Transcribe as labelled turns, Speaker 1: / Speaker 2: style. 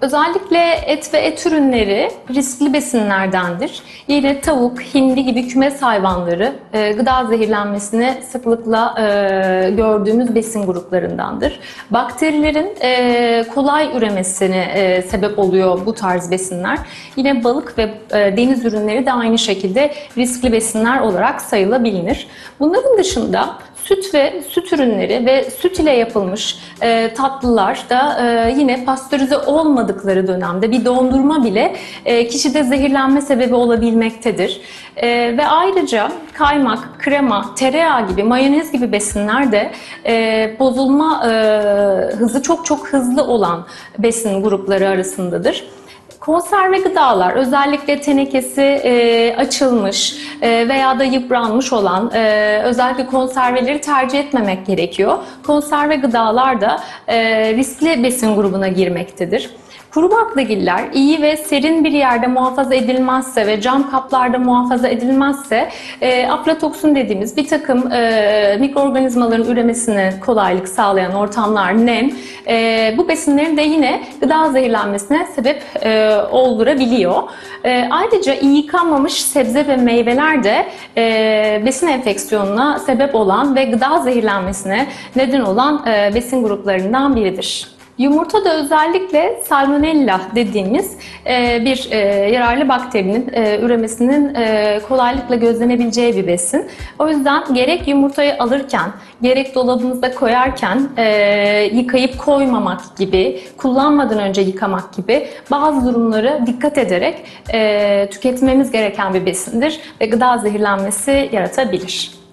Speaker 1: Özellikle et ve et ürünleri riskli besinlerdendir. Yine tavuk, hindi gibi kümes hayvanları e, gıda zehirlenmesine sıklıkla e, gördüğümüz besin gruplarındandır. Bakterilerin e, kolay üremesine e, sebep oluyor bu tarz besinler. Yine balık ve deniz ürünleri de aynı şekilde riskli besinler olarak sayılabilir. Bunların dışında süt ve süt ürünleri ve süt ile yapılmış e, tatlılar da e, yine pastörize olmadıkları dönemde bir dondurma bile e, kişide zehirlenme sebebi olabilmektedir. E, ve ayrıca kaymak, krema, tereyağı gibi, mayonez gibi besinler de e, bozulma e, hızı çok çok hızlı olan besin grupları arasındadır. Konserve gıdalar özellikle tenekesi e, açılmış e, veya da yıpranmış olan e, özellikle konserveleri tercih etmemek gerekiyor. Konserve gıdalar da e, riskli besin grubuna girmektedir. Kuru baklagiller iyi ve serin bir yerde muhafaza edilmezse ve cam kaplarda muhafaza edilmezse e, aflatoksin dediğimiz bir takım e, mikroorganizmaların üremesine kolaylık sağlayan ortamlar, nem, e, bu besinlerin de yine gıda zehirlenmesine sebep e, oldurabiliyor. E, ayrıca iyi yıkanmamış sebze ve meyveler de e, besin enfeksiyonuna sebep olan ve gıda zehirlenmesine neden olan e, besin gruplarından biridir. Yumurta da özellikle salmonella dediğimiz e, bir e, yararlı bakterinin e, üremesinin kolaylıkla gözlenebileceği bir besin. O yüzden gerek yumurtayı alırken, gerek dolabınıza koyarken yıkayıp koymamak gibi, kullanmadan önce yıkamak gibi bazı durumları dikkat ederek tüketmemiz gereken bir besindir ve gıda zehirlenmesi yaratabilir.